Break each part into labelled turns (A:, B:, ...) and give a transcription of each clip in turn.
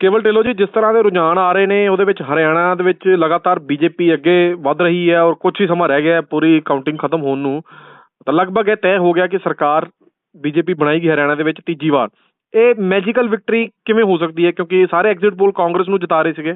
A: ਕੇਵਲ ਢਿੱਲੋਂ ਜੀ ਜਿਸ ਤਰ੍ਹਾਂ ਦੇ ਰੁਝਾਨ ਆ ਰਹੇ ਨੇ ਉਹਦੇ ਵਿੱਚ ਹਰਿਆਣਾ ਦੇ ਵਿੱਚ ਲਗਾਤਾਰ ਬੀਜੇਪੀ ਅੱਗੇ ਵੱਧ ਰਹੀ ਹੈ ਔਰ ਕੁਝ ਹੀ ਸਮਾਂ ਰਹਿ ਗਿਆ ਹੈ ਪੂਰੀ ਕਾਊਂਟਿੰਗ ਖਤਮ ਹੋਣ ਨੂੰ। ਤਾਂ ਲਗਭਗ ਇਹ ਤੈਅ ਹੋ ਗਿਆ ਕਿ ਸਰਕਾਰ ਬੀਜੇਪੀ ਬਣਾਏਗੀ ਹਰਿਆਣਾ ਦੇ ਵਿੱਚ ਤੀਜੀ ਵਾਰ। ਇਹ ਮੈਜੀਕਲ ਵਿਕਟਰੀ ਕਿਵੇਂ ਹੋ ਸਕਦੀ ਹੈ? ਕਿਉਂਕਿ ਸਾਰੇ ਐਗਜ਼ਿਟ ਪੋਲ ਕਾਂਗਰਸ ਨੂੰ ਜਿਤਾ ਰਹੇ ਸੀਗੇ।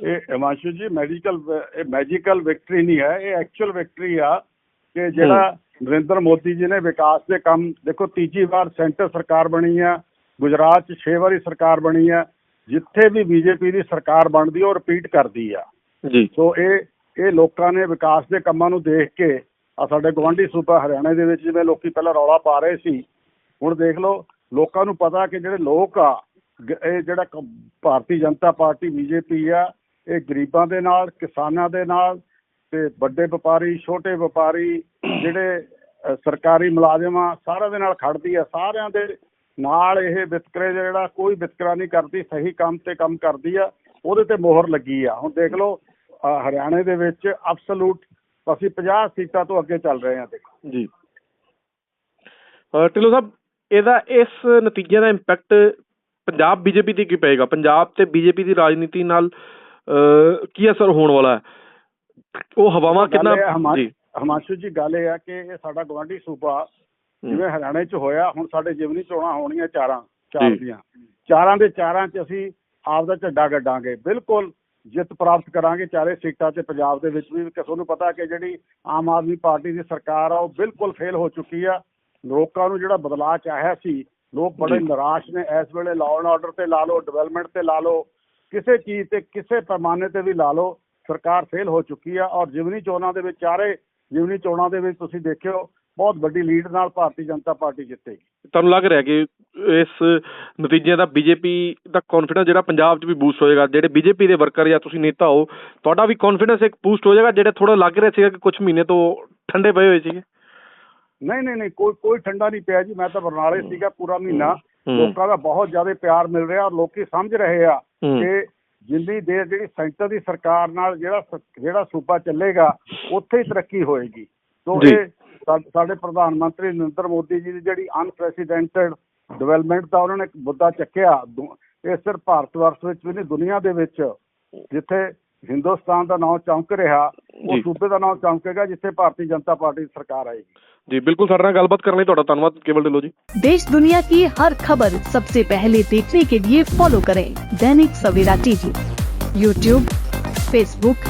B: ਇਹ ਹਿਮਾਂਸ਼ੂ ਜੀ ਮੈਡੀਕਲ ਇਹ ਮੈਜੀਕਲ ਵਿਕਟਰੀ ਨਹੀਂ ਹੈ ਇਹ ਐਕਚੁਅਲ ਵਿਕਟਰੀ ਆ ਕਿ ਜਿਹੜਾ ਨਰਿੰਦਰ ਮੋਦੀ ਜੀ ਨੇ ਵਿਕਾਸ ਦੇ ਕੰਮ ਦੇਖੋ ਤੀਜੀ ਵਾਰ ਸੈਂਟਰ ਸਰਕਾਰ ਬਣੀ ਆ ਗੁਜਰਾਤ 'ਚ 6 ਵਾਰੀ ਸਰਕਾਰ ਬਣੀ ਆ ਜਿੱਥੇ ਵੀ ਬੀਜੇਪੀ ਦੀ ਸਰਕਾਰ ਬਣਦੀ ਉਹ ਰਿਪੀਟ ਕਰਦੀ ਆ।
A: ਜੀ।
B: ਸੋ ਇਹ ਇਹ ਲੋਕਾਂ ਨੇ ਵਿਕਾਸ ਦੇ ਕੰਮਾਂ ਨੂੰ ਦੇਖ ਕੇ ਆ ਸਾਡੇ ਗਵਾਂਢੀ ਸੂਬਾ ਹਰਿਆਣਾ ਦੇ ਵਿੱਚ ਜਿਵੇਂ ਲੋਕੀ ਪਹਿਲਾਂ ਰੌਲਾ ਪਾ ਰਹੇ ਸੀ ਹੁਣ ਦੇਖ ਲਓ ਲੋਕਾਂ ਨੂੰ ਪਤਾ ਕਿ ਜਿਹੜੇ ਲੋਕ ਆ ਇਹ ਜਿਹੜਾ ਭਾਰਤੀ ਜਨਤਾ ਪਾਰਟੀ ਬੀਜੇਪੀ ਆ ਇਹ ਗਰੀਬਾਂ ਦੇ ਨਾਲ ਕਿਸਾਨਾਂ ਦੇ ਨਾਲ ਤੇ ਵੱਡੇ ਵਪਾਰੀ ਛੋਟੇ ਵਪਾਰੀ ਜਿਹੜੇ ਸਰਕਾਰੀ ਮੁਲਾਜ਼ਮ ਸਾਰਿਆਂ ਦੇ ਨਾਲ ਖੜਦੀ ਆ ਸਾਰਿਆਂ ਦੇ ਨਾਲ ਇਹ ਵਿਤਕਰੇ ਜਿਹੜਾ ਕੋਈ ਵਿਤਕਰਾ ਨਹੀਂ ਕਰਦੀ ਸਹੀ ਕੰਮ ਤੇ ਕੰਮ ਕਰਦੀ ਆ ਉਹਦੇ ਤੇ ਮੋਹਰ ਲੱਗੀ ਆ। ਹੁਣ ਦੇਖ ਲਓ ਹਰਿਆਣੇ ਦੇ ਵਿੱਚ ਅਬਸੋਲੂਟ ਅਸੀਂ 50 ਸੀਟਾਂ ਤੋਂ ਅੱਗੇ ਚੱਲ ਰਹੇ ਹਾਂ ਦੇਖੋ।
A: ਜੀ। ਢਿੱਲੋਂ ਸਾਹਿਬ ਇਹਦਾ ਇਸ ਨਤੀਜੇ ਦਾ ਇੰਪੈਕਟ ਪੰਜਾਬ ਬੀਜੇਪੀ ਤੇ ਕੀ ਪਏਗਾ? ਪੰਜਾਬ ਤੇ ਬੀਜੇਪੀ ਦੀ ਰਾਜਨੀਤੀ ਨਾਲ ਕੀ ਅਸਰ ਹੋਣ ਵਾਲਾ ਹੈ? ਉਹ ਹਵਾਵਾਂ ਕਿੰਨਾ ਜੀ।
B: ਹਿਮਾਂਸ਼ੂ ਜੀ ਗੱਲ ਇਹ ਆ ਕਿ ਇਹ ਸਾਡਾ ਗਵਾਂਢੀ ਸੂਬਾ ਜਿਵੇਂ ਹਰਿਆਣੇ 'ਚ ਹੋਇਆ ਹੁਣ ਸਾਡੇ ਜਿਵਨੀ ਚੋਣਾਂ ਹੋਣੀਆਂ ਚਾਰਾਂ ਚਾਰ। ਦੀਆਂ। ਚਾਰਾਂ ਦੇ ਚਾਰਾਂ 'ਚ ਅਸੀਂ ਆਪ ਦਾ ਝੰਡਾ ਗੱਡਾਂਗੇ। ਬਿਲਕੁਲ ਜਿੱਤ ਪ੍ਰਾਪਤ ਕਰਾਂਗੇ ਚਾਰੇ ਸੀਟਾਂ 'ਤੇ ਪੰਜਾਬ ਦੇ ਵਿੱਚ ਵੀ। ਕਿ ਤੁਹਾਨੂੰ ਪਤਾ ਕਿ ਜਿਹੜੀ ਆਮ ਆਦਮੀ ਪਾਰਟੀ ਦੀ ਸਰਕਾਰ ਆ ਉਹ ਬਿਲਕੁਲ ਫੇਲ ਹੋ ਚੁੱਕੀ ਆ। ਲੋਕਾਂ ਨੂੰ ਜਿਹੜਾ ਬਦਲਾਅ ਚਾਹਿਆ ਸੀ ਲੋਕ ਬੜੇ। ਨਿਰਾਸ਼ ਨੇ। ਇਸ ਵੇਲੇ ਲਾਅ ਐਂਡ ਆਰਡਰ ਤੇ ਲਾ ਲਓ ਡਿਵੈਲਪਮੈਂਟ ਤੇ ਲਾ ਲਓ ਕਿਸੇ ਚੀਜ਼ ਤੇ ਕਿਸੇ ਪੈਮਾਨੇ ਤੇ ਵੀ ਲਾ ਲਓ ਸਰਕਾਰ ਫੇਲ ਹੋ ਚੁੱਕੀ ਆ। ਔਰ ਜਿਵਨੀ ਚੋਣਾਂ ਦੇ ਵਿੱਚ ਚਾਰੇ ਜਿਵਨੀ ਚੋਣਾਂ ਦੇ ਵਿੱਚ ਤੁਸੀਂ ਦੇਖਿਓ ਬਹੁਤ ਵੱਡੀ ਲੀਡ ਨਾਲ ਭਾਰਤੀ ਜਨਤਾ ਪਾਰਟੀ ਜਿੱਤੇਗੀ
A: ਤੁਹਾਨੂੰ ਲੱਗ ਰਿਹਾ ਕਿ ਇਸ ਨਤੀਜੇ ਦਾ ਬੀਜੇਪੀ ਦਾ ਕੌਨਫੀਡੈਂਸ ਜਿਹੜਾ ਪੰਜਾਬ 'ਚ ਵੀ ਬੂਸਟ ਹੋਏਗਾ ਜਿਹੜੇ ਬੀਜੇਪੀ ਦੇ ਵਰਕਰ ਜਾਂ ਤੁਸੀਂ ਨੇਤਾ ਹੋ ਤੁਹਾਡਾ ਵੀ ਕੌਨਫੀਡੈਂਸ ਇੱਕ ਬੂਸਟ ਹੋ ਜਾਏਗਾ ਜਿਹੜੇ ਥੋੜਾ ਲੱਗ ਰਿਹਾ ਸੀਗਾ ਕਿ ਕੁਝ ਮਹੀਨੇ ਤੋਂ ਠੰਡੇ ਪਏ ਹੋਏ ਸੀਗੇ
B: ਨਹੀਂ ਨਹੀਂ ਨਹੀਂ ਕੋਈ ਕੋਈ ਠੰਡਾ ਨਹੀਂ ਪਿਆ ਜੀ ਮੈਂ ਤਾਂ ਬਰਨਾਲੇ ਸੀਗਾ ਪੂਰਾ ਮਹੀਨਾ। ਲੋਕਾਂ ਦਾ ਬਹੁਤ ਜ਼ਿਆਦਾ ਪਿਆਰ ਮਿਲ ਰਿਹਾ ਔਰ ਲੋਕੀ ਸਮਝ ਰਹੇ ਆ। ਕਿ ਜਿੰਨੀ ਦੇਰ ਜਿਹੜੀ ਸੈਂਟਰ ਦੀ ਸਰਕਾਰ ਨਾਲ ਜਿਹੜਾ ਜਿਹੜਾ ਸੂਬਾ ਚੱਲੇਗਾ ਉੱਥੇ ਹੀ ਤਰੱਕੀ ਹੋਏਗੀ ਸੋ
A: ਜੀ।
B: ਇਹ ਸਾ- ਸਾਡੇ ਪ੍ਰਧਾਨ ਮੰਤਰੀ ਨਰਿੰਦਰ ਮੋਦੀ ਜੀ ਦੀ ਜਿਹੜੀ ਅਨਪ੍ਰੈਸੀਡੈਂਟਡ ਡਿਵੈਲਪਮੈਂਟ ਦਾ ਉਹਨਾਂ ਨੇ ਇੱਕ ਮੁੱਦਾ ਚੱਕਿਆ ਦੁ- ਇਹ ਸਿਰਫ ਭਾਰਤ ਵਰਸ਼ ਵਿੱਚ ਵੀ ਨਹੀਂ ਦੁਨੀਆ ਦੇ ਵਿੱਚ ਜਿੱਥੇ ਹਿੰਦੁਸਤਾਨ ਦਾ ਨਾਮ ਚਮਕ ਰਿਹਾ ਉਹ
A: ਜੀ।
B: ਸੂਬੇ ਦਾ ਨਾਮ ਚਮਕੇਗਾ ਜਿੱਥੇ ਭਾਰਤੀ ਜਨਤਾ ਪਾਰਟੀ ਦੀ ਸਰਕਾਰ ਆਏਗੀ
A: ਜੀ ਬਿਲਕੁਲ ਸਾਡੇ ਨਾਲ ਗੱਲਬਾਤ ਕਰਨ ਲਈ ਤੁਹਾਡਾ ਧੰਨਵਾਦ ਕੇਵਲ ਢਿੱਲੋਂ ਜੀ
C: देश दुनिया की हर खबर सबसे पहले देखने के लिए फॉलो करें Dainik Savera TV YouTube Facebook